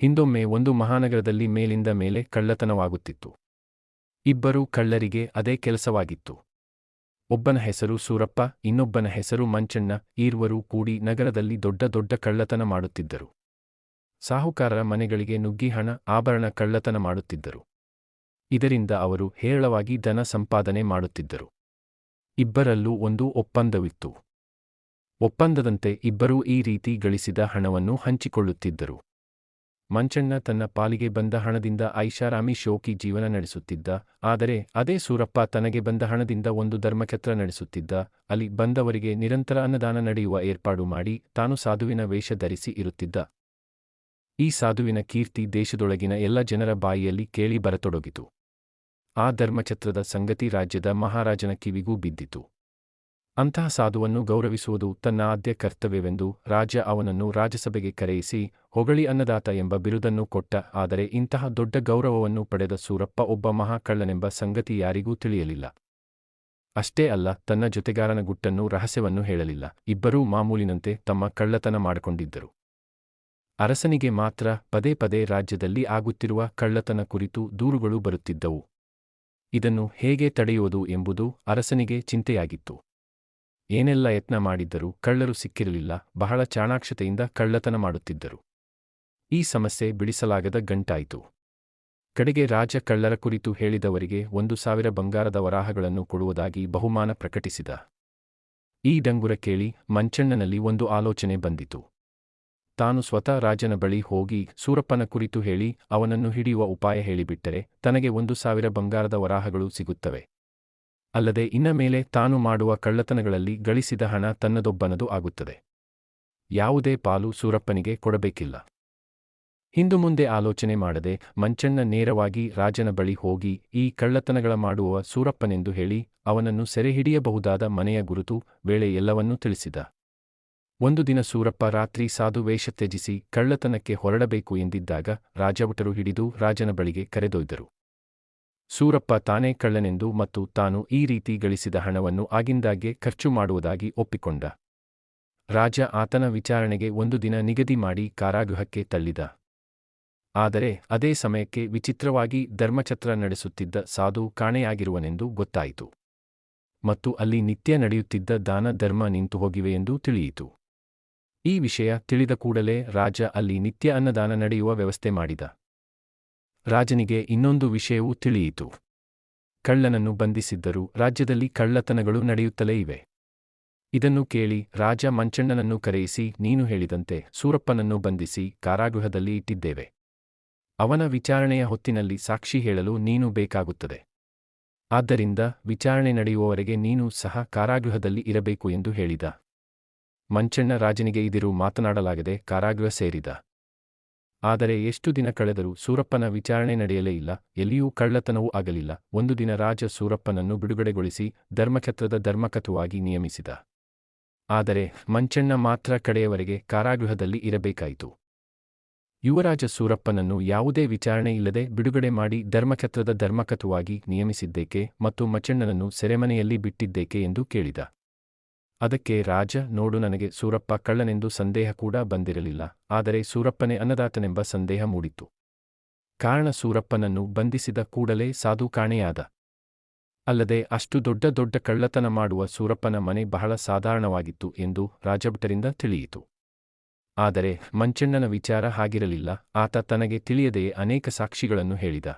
ಹಿಂದೊಮ್ಮೆ ಒಂದು ಮಹಾನಗರದಲ್ಲಿ ಮೇಲಿಂದ ಮೇಲೆ ಕಳ್ಳತನವಾಗುತ್ತಿತ್ತು. ಇಬ್ಬರು ಕಳ್ಳರಿಗೆ ಅದೇ ಕೆಲಸವಾಗಿತ್ತು. ಒಬ್ಬನ ಹೆಸರು ಸೂರಪ್ಪ, ಇನ್ನೊಬ್ಬನ ಹೆಸರು ಮಂಚಣ್ಣ ಈರ್ವರೂ ಕೂಡಿ ನಗರದಲ್ಲಿ ದೊಡ್ಡ ದೊಡ್ಡ ಕಳ್ಳತನ ಮಾಡುತ್ತಿದ್ದರು. ಸಾಹುಕಾರರ ಮನೆಗಳಿಗೆ ನುಗ್ಗಿ ಹಣ, ಆಭರಣ ಕಳ್ಳತನ ಮಾಡುತ್ತಿದ್ದರು. ಇದರಿಂದ ಅವರು ಹೇರಳವಾಗಿ ಧನ ಸಂಪಾದನೆ ಮಾಡುತ್ತಿದ್ದರು. ಇಬ್ಬರಲ್ಲೂ ಒಂದು ಒಪ್ಪಂದವಿತ್ತು. ಒಪ್ಪಂದದಂತೆ ಇಬ್ಬರೂ ಈ ರೀತಿ ಗಳಿಸಿದ ಹಣವನ್ನು ಹಂಚಿಕೊಳ್ಳುತ್ತಿದ್ದರು. ಮಂಚಣ್ಣ ತನ್ನ ಪಾಲಿಗೆ ಬಂದ ಹಣದಿಂದ ಐಷಾರಾಮಿ ಶೋಕಿ ಜೀವನ ನಡೆಸುತ್ತಿದ್ದ, ಆದರೆ ಅದೇ ಸೂರಪ್ಪ ತನಗೆ ಬಂದ ಹಣದಿಂದ ಒಂದು ಧರ್ಮಛತ್ರ ನಡೆಸುತ್ತಿದ್ದ, ಅಲ್ಲಿ ಬಂದವರಿಗೆ ನಿರಂತರ ಅನ್ನದಾನ ನಡೆಯುವ ಏರ್ಪಾಡು ಮಾಡಿ ತಾನು ಸಾಧುವಿನ ವೇಷ ಧರಿಸಿ ಇರುತ್ತಿದ್ದ. ಈ ಸಾಧುವಿನ ಕೀರ್ತಿ ದೇಶದೊಳಗಿನ ಎಲ್ಲ ಜನರ ಬಾಯಿಯಲ್ಲಿ ಕೇಳಿ ಬರತೊಡಗಿತು. ಆ ಧರ್ಮಛತ್ರದ ಸಂಗತಿ ರಾಜ್ಯದ ಮಹಾರಾಜನ ಕಿವಿಗೂ ಬಿದ್ದಿತು. ಅಂತಹ ಸಾಧುವನ್ನು ಗೌರವಿಸುವುದು ತನ್ನ ಆದ್ಯ ಕರ್ತವ್ಯವೆಂದು ರಾಜ ಅವನನ್ನು ರಾಜಸಭೆಗೆ ಕರೆಯಿಸಿ, ಹೊಗಳಿ ಅನ್ನದಾತ ಎಂಬ ಬಿರುದನ್ನು ಕೊಟ್ಟ, ಆದರೆ ಇಂತಹ ದೊಡ್ಡ ಗೌರವವನ್ನು ಪಡೆದ ಸೂರಪ್ಪ ಒಬ್ಬ ಮಹಾಕಳ್ಳನೆಂಬ ಸಂಗತಿ ಯಾರಿಗೂ ತಿಳಿಯಲಿಲ್ಲ. ಅಷ್ಟೇ ಅಲ್ಲ, ತನ್ನ ಜೊತೆಗಾರನ ಗುಟ್ಟನ್ನು ರಹಸ್ಯವನ್ನು ಹೇಳಲಿಲ್ಲ. ಇಬ್ಬರೂ ಮಾಮೂಲಿನಂತೆ ತಮ್ಮ ಕಳ್ಳತನ ಮಾಡಿಕೊಂಡಿದ್ದರು. ಅರಸನಿಗೆ ಮಾತ್ರ ಪದೇ ಪದೇ ರಾಜ್ಯದಲ್ಲಿ ಆಗುತ್ತಿರುವ ಕಳ್ಳತನ ಕುರಿತು ದೂರುಗಳು ಬರುತ್ತಿದ್ದವು. ಇದನ್ನು ಹೇಗೆ ತಡೆಯುವುದು ಎಂಬುದು ಅರಸನಿಗೆ ಚಿಂತೆಯಾಗಿತ್ತು. ಏನೆಲ್ಲ ಯತ್ನ ಮಾಡಿದ್ದರೂ ಕಳ್ಳರು ಸಿಕ್ಕಿರಲಿಲ್ಲ, ಬಹಳ ಚಾಣಾಕ್ಷತೆಯಿಂದ ಕಳ್ಳತನ ಮಾಡುತ್ತಿದ್ದರು. ಈ ಸಮಸ್ಯೆ ಬಿಡಿಸಲಾಗದ ಗಂಟಾಯಿತು. ಕಡೆಗೆ ರಾಜ ಕಳ್ಳರ ಕುರಿತು ಹೇಳಿದವರಿಗೆ ಒಂದು ಸಾವಿರ ಬಂಗಾರದ ವರಾಹಗಳನ್ನು ಕೊಡುವುದಾಗಿ ಬಹುಮಾನ ಪ್ರಕಟಿಸಿದ. ಈ ಡಂಗುರ ಕೇಳಿ ಮಂಚಣ್ಣನಲ್ಲಿ ಒಂದು ಆಲೋಚನೆ ಬಂದಿತು. ತಾನು ಸ್ವತಃ ರಾಜನ ಬಳಿ ಹೋಗಿ ಸೂರಪ್ಪನ ಕುರಿತು ಹೇಳಿ ಅವನನ್ನು ಹಿಡಿಯುವ ಉಪಾಯ ಹೇಳಿಬಿಟ್ಟರೆ ತನಗೆ ಒಂದು ಸಾವಿರ ಬಂಗಾರದ ವರಾಹಗಳು ಸಿಗುತ್ತವೆ. ಅಲ್ಲದೆ ಇನ್ನ ಮೇಲೆ ತಾನು ಮಾಡುವ ಕಳ್ಳತನಗಳಲ್ಲಿ ಗಳಿಸಿದ ಹಣ ತನ್ನದೊಬ್ಬನದು ಆಗುತ್ತದೆ. ಯಾವುದೇ ಪಾಲು ಸೂರಪ್ಪನಿಗೆ ಕೊಡಬೇಕಿಲ್ಲ. ಹಿಂದು ಮುಂದೆ ಆಲೋಚನೆ ಮಾಡದೆ ಮಂಚಣ್ಣ ನೇರವಾಗಿ ರಾಜನ ಬಳಿ ಹೋಗಿ ಈ ಕಳ್ಳತನಗಳ ಮಾಡುವ ಸೂರಪ್ಪನೆಂದು ಹೇಳಿ ಅವನನ್ನು ಸೆರೆಹಿಡಿಯಬಹುದಾದ ಮನೆಯ ಗುರುತು ವೇಳೆ ಎಲ್ಲವನ್ನೂ ತಿಳಿಸಿದ. ಒಂದು ದಿನ ಸೂರಪ್ಪ ರಾತ್ರಿ ಸಾಧು ವೇಷ ತ್ಯಜಿಸಿ ಕಳ್ಳತನಕ್ಕೆ ಹೊರಡಬೇಕು ಎಂದಿದ್ದಾಗ ರಾಜಭಟರು ಹಿಡಿದು ರಾಜನ ಬಳಿಗೆ ಕರೆದೊಯ್ದರು. ಸೂರಪ್ಪ ತಾನೇ ಕಳ್ಳನೆಂದು ಮತ್ತು ತಾನು ಈ ರೀತಿ ಗಳಿಸಿದ ಹಣವನ್ನು ಆಗಿಂದಾಗ್ಗೆ ಖರ್ಚು ಮಾಡುವುದಾಗಿ ಒಪ್ಪಿಕೊಂಡ. ರಾಜ ಆತನ ವಿಚಾರಣೆಗೆ ಒಂದು ದಿನ ನಿಗದಿ ಮಾಡಿ ಕಾರಾಗೃಹಕ್ಕೆ ತಳ್ಳಿದ. ಆದರೆ ಅದೇ ಸಮಯಕ್ಕೆ ವಿಚಿತ್ರವಾಗಿ ಧರ್ಮಛತ್ರ ನಡೆಸುತ್ತಿದ್ದ ಸಾಧು ಕಾಣೆಯಾಗಿರುವನೆಂದು ಗೊತ್ತಾಯಿತು. ಮತ್ತು ಅಲ್ಲಿ ನಿತ್ಯ ನಡೆಯುತ್ತಿದ್ದ ದಾನ ಧರ್ಮ ನಿಂತು ಹೋಗಿವೆಯೆಂದು ತಿಳಿಯಿತು. ಈ ವಿಷಯ ತಿಳಿದ ಕೂಡಲೇ ರಾಜ ಅಲ್ಲಿ ನಿತ್ಯ ಅನ್ನದಾನ ನಡೆಯುವ ವ್ಯವಸ್ಥೆ ಮಾಡಿದ. ರಾಜನಿಗೆ ಇನ್ನೊಂದು ವಿಷಯವೂ ತಿಳಿಯಿತು. ಕಳ್ಳನನ್ನು ಬಂಧಿಸಿದ್ದರೂ ರಾಜ್ಯದಲ್ಲಿ ಕಳ್ಳತನಗಳು ನಡೆಯುತ್ತಲೇ ಇವೆ. ಇದನ್ನು ಕೇಳಿ ರಾಜ ಮಂಚಣ್ಣನನ್ನು ಕರೆಯಿಸಿ, ನೀನು ಹೇಳಿದಂತೆ ಸೂರಪ್ಪನನ್ನು ಬಂಧಿಸಿ ಕಾರಾಗೃಹದಲ್ಲಿ ಇಟ್ಟಿದ್ದೇವೆ. ಅವನ ವಿಚಾರಣೆಯ ಹೊತ್ತಿನಲ್ಲಿ ಸಾಕ್ಷಿ ಹೇಳಲು ನೀನು ಬೇಕಾಗುತ್ತದೆ. ಆದ್ದರಿಂದ ವಿಚಾರಣೆ ನಡೆಯುವವರೆಗೆ ನೀನು ಸಹ ಕಾರಾಗೃಹದಲ್ಲಿ ಇರಬೇಕು ಎಂದು ಹೇಳಿದ. ಮಂಚಣ್ಣ ರಾಜನಿಗೆ ಇದಿರು ಮಾತನಾಡಲಾಗದೆ ಕಾರಾಗೃಹ ಸೇರಿದ. ಆದರೆ ಎಷ್ಟು ದಿನ ಕಳೆದರೂ ಸೂರಪ್ಪನ ವಿಚಾರಣೆ ನಡೆಯಲೇ ಇಲ್ಲ, ಎಲ್ಲಿಯೂ ಕಳ್ಳತನವೂ ಆಗಲಿಲ್ಲ. ಒಂದು ದಿನ ರಾಜ ಸೂರಪ್ಪನನ್ನು ಬಿಡುಗಡೆಗೊಳಿಸಿ ಧರ್ಮಛತ್ರದ ಧರ್ಮಕಥುವಾಗಿ ನಿಯಮಿಸಿದ. ಆದರೆ ಮಂಚಣ್ಣ ಮಾತ್ರ ಕಡೆಯವರೆಗೆ ಕಾರಾಗೃಹದಲ್ಲಿ ಇರಬೇಕಾಯಿತು. ಯುವರಾಜ ಸೂರಪ್ಪನನ್ನು ಯಾವುದೇ ವಿಚಾರಣೆ ಇಲ್ಲದೆ ಬಿಡುಗಡೆ ಮಾಡಿ ಧರ್ಮಛತ್ರದ ಧರ್ಮಕಥುವಾಗಿ ನಿಯಮಿಸಿದ್ದೇಕೆ ಮತ್ತು ಮಚಣ್ಣನನ್ನು ಸೆರೆಮನೆಯಲ್ಲಿ ಬಿಟ್ಟಿದ್ದೇಕೆ ಎಂದು ಕೇಳಿದ. ಅದಕ್ಕೆ ರಾಜ, ನೋಡು ನನಗೆ ಸೂರಪ್ಪ ಕಳ್ಳನೆಂದು ಸಂದೇಹ ಕೂಡ ಬಂದಿರಲಿಲ್ಲ, ಆದರೆ ಸೂರಪ್ಪನೇ ಅನ್ನದಾತನೆಂಬ ಸಂದೇಹ ಮೂಡಿತು ಕಾರಣ ಸೂರಪ್ಪನನ್ನು ಬಂಧಿಸಿದ ಕೂಡಲೇ ಸಾಧು ಕಾಣೆಯಾದ. ಅಲ್ಲದೆ ಅಷ್ಟು ದೊಡ್ಡ ದೊಡ್ಡ ಕಳ್ಳತನ ಮಾಡುವ ಸೂರಪ್ಪನ ಮನೆ ಬಹಳ ಸಾಧಾರಣವಾಗಿತ್ತು ಎಂದು ರಾಜಭಟರಿಂದ ತಿಳಿಯಿತು. ಆದರೆ ಮಂಚಣ್ಣನ ವಿಚಾರ ಹಾಗಿರಲಿಲ್ಲ, ಆತ ತನಗೆ ತಿಳಿಯದೆಯೇ ಅನೇಕ ಸಾಕ್ಷಿಗಳನ್ನು ಹೇಳಿದ.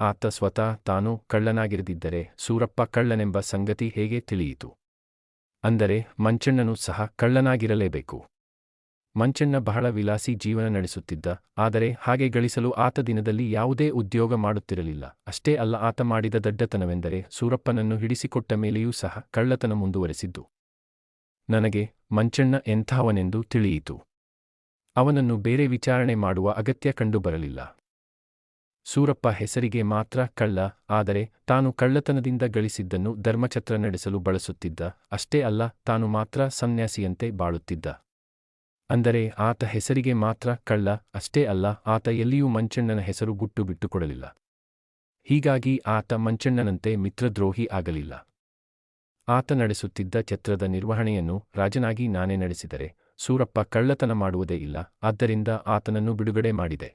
ಆತ ಸ್ವತಃ ತಾನು ಕಳ್ಳನಾಗಿರದಿದ್ದರೆ ಸೂರಪ್ಪ ಕಳ್ಳನೆಂಬ ಸಂಗತಿ ಹೇಗೆ ತಿಳಿಯಿತು? ಅಂದರೆ ಮಂಚಣ್ಣನೂ ಸಹ ಕಳ್ಳನಾಗಿರಲೇಬೇಕು. ಮಂಚಣ್ಣ ಬಹಳ ವಿಲಾಸಿ ಜೀವನ ನಡೆಸುತ್ತಿದ್ದ, ಆದರೆ ಹಾಗೆ ಗಳಿಸಲು ಆತ ದಿನದಲ್ಲಿ ಯಾವುದೇ ಉದ್ಯೋಗ ಮಾಡುತ್ತಿರಲಿಲ್ಲ. ಅಷ್ಟೇ ಅಲ್ಲ, ಆತ ಮಾಡಿದ ದಡ್ಡತನವೆಂದರೆ ಸೂರಪ್ಪನನ್ನು ಹಿಡಿಸಿಕೊಟ್ಟ ಮೇಲೆಯೂ ಸಹ ಕಳ್ಳತನ ಮುಂದುವರೆಸಿದ್ದು. ನನಗೆ ಮಂಚಣ್ಣ ಎಂಥವನೆಂದು ತಿಳಿಯಿತು. ಅವನನ್ನು ಬೇರೆ ವಿಚಾರಣೆ ಮಾಡುವ ಅಗತ್ಯ ಕಂಡುಬರಲಿಲ್ಲ. ಸೂರಪ್ಪ ಹೆಸರಿಗೆ ಮಾತ್ರ ಕಳ್ಳ, ಆದರೆ ತಾನು ಕಳ್ಳತನದಿಂದ ಗಳಿಸಿದ್ದನ್ನು ಧರ್ಮಛತ್ರ ನಡೆಸಲು ಬಳಸುತ್ತಿದ್ದ. ಅಷ್ಟೇ ಅಲ್ಲ, ತಾನು ಮಾತ್ರ ಸನ್ಯಾಸಿಯಂತೆ ಬಾಳುತ್ತಿದ್ದ. ಅಂದರೆ ಆತ ಹೆಸರಿಗೆ ಮಾತ್ರ ಕಳ್ಳ, ಅಷ್ಟೇ ಅಲ್ಲ, ಆತ ಎಲ್ಲಿಯೂ ಮಂಚಣ್ಣನ ಹೆಸರು ಗುಟ್ಟು ಬಿಟ್ಟುಕೊಡಲಿಲ್ಲ. ಹೀಗಾಗಿ ಆತ ಮಂಚಣ್ಣನಂತೆ ಮಿತ್ರದ್ರೋಹಿ ಆಗಲಿಲ್ಲ. ಆತ ನಡೆಸುತ್ತಿದ್ದ ಛತ್ರದ ನಿರ್ವಹಣೆಯನ್ನು ರಾಜನಾಗಿ ನಾನೇ ನಡೆಸಿದರೆ, ಸೂರಪ್ಪ ಕಳ್ಳತನ ಮಾಡುವುದೇ ಇಲ್ಲ, ಆದ್ದರಿಂದ ಆತನನ್ನು ಬಿಡುಗಡೆ ಮಾಡಿದೆ.